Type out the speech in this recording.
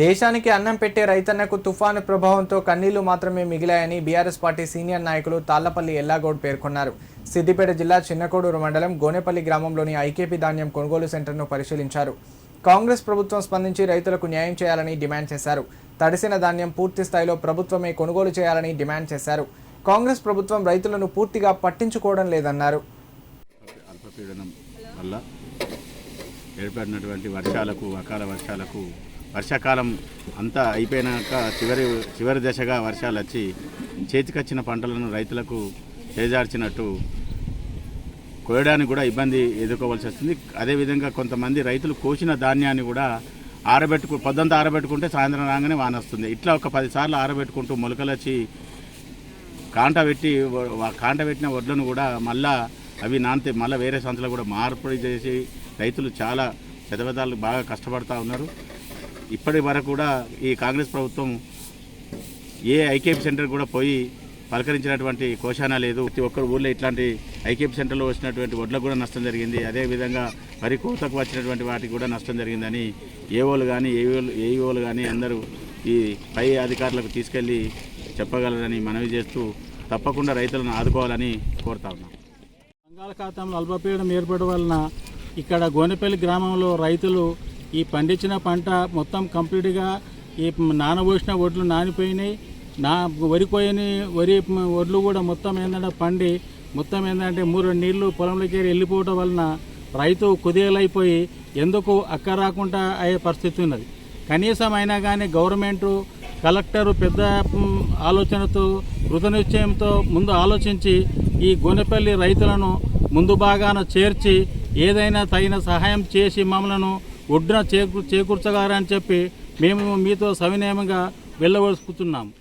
దేశానికి అన్నం పెట్టే రైతన్నకు తుఫాను ప్రభావంతో కన్నీళ్ళు మాత్రమే మిగిలాయని బీఆర్ఎస్ పార్టీ సీనియర్ నాయకులు తాళ్ళపల్లి ఎల్లాగౌడ్ పేర్కొన్నారు. సిద్దిపేట జిల్లా చిన్నకోడూరు మండలం గోనేపల్లి గ్రామంలోని ఐకేపీ ధాన్యం కొనుగోలు సెంటర్ను పరిశీలించారు. కాంగ్రెస్ ప్రభుత్వం స్పందించి రైతులకు న్యాయం చేయాలని డిమాండ్ చేశారు. తడిసిన ధాన్యం పూర్తి స్థాయిలో ప్రభుత్వమే కొనుగోలు చేయాలని డిమాండ్ చేశారు. కాంగ్రెస్ ప్రభుత్వం రైతులను పూర్తిగా పట్టించుకోవడం లేదన్నారు. ఏర్పడినటువంటి వర్షాలకు అకాల వర్షాలకు వర్షాకాలం అంతా అయిపోయినాక చివరి చివరి దశగా వర్షాలు వచ్చి చేతికొచ్చిన పంటలను రైతులకు చేజార్చినట్టు కోయడానికి కూడా ఇబ్బంది ఎదుర్కోవాల్సి వస్తుంది. అదేవిధంగా కొంతమంది రైతులు కోసిన ధాన్యాన్ని కూడా ఆరబెట్టుకు పొద్దంతా ఆరబెట్టుకుంటే సాయంత్రం రాగానే వాన వస్తుంది ఇట్లా ఒక పదిసార్లు ఆరబెట్టుకుంటూ మొలకలొచ్చి కాంట పెట్టి కాంట పెట్టిన వడ్లను కూడా మళ్ళా అవి నానితే మళ్ళీ వేరే సంతలో కూడా మార్పిడి చేసి రైతులు చాలా పెదపెదాలు బాగా కష్టపడతా ఉన్నారు. ఇప్పటి వరకు కూడా ఈ కాంగ్రెస్ ప్రభుత్వం ఏ ఐకేపీ సెంటర్ కూడా పోయి పలకరించినటువంటి కోశానా లేదు. ప్రతి ఒక్కరు ఊళ్ళో ఇట్లాంటి ఐకేపీ సెంటర్లో వచ్చినటువంటి వడ్లకు కూడా నష్టం జరిగింది. అదేవిధంగా వరి కోతకు వచ్చినటువంటి వాటికి కూడా నష్టం జరిగిందని ఏఓలు కానీ ఏఓలు ఏఈఓలు కానీ అందరూ ఈ పై అధికారులకు తీసుకెళ్ళి చెప్పగలరని మనవి చేస్తూ తప్పకుండా రైతులను ఆదుకోవాలని కోరుతా ఉన్నాం. బంగాళాఖాతంలో అల్పపీడనం ఏర్పడడం వలన ఇక్కడ గోనెపల్లి గ్రామంలో రైతులు ఈ పండించిన పంట మొత్తం కంప్లీట్గా ఈ నానబోసిన వడ్లు నానిపోయినాయి. నా వరి కోయని వరి వడ్లు కూడా మొత్తం ఏంటంటే పండి మొత్తం ఏంటంటే మూడు నీళ్ళు పొలంలోకి వెళ్ళిపోవటం వలన రైతు కుదేలైపోయి ఎందుకు అక్క రాకుండా అయ్యే పరిస్థితి ఉన్నది. కనీసం అయినా కానీ గవర్నమెంటు కలెక్టరు పెద్ద ఆలోచనతో కృతనిశ్చయంతో ముందు ఆలోచించి ఈ గోనెపల్లి రైతులను ముందు భాగాన చేర్చి ఏదైనా తగిన సహాయం చేసి మమ్మలను ఒడ్డున చేకూ చేకూర్చగారని చెప్పి మేము మీతో సవినయంగా వెళ్ళవలుచుకుతున్నాము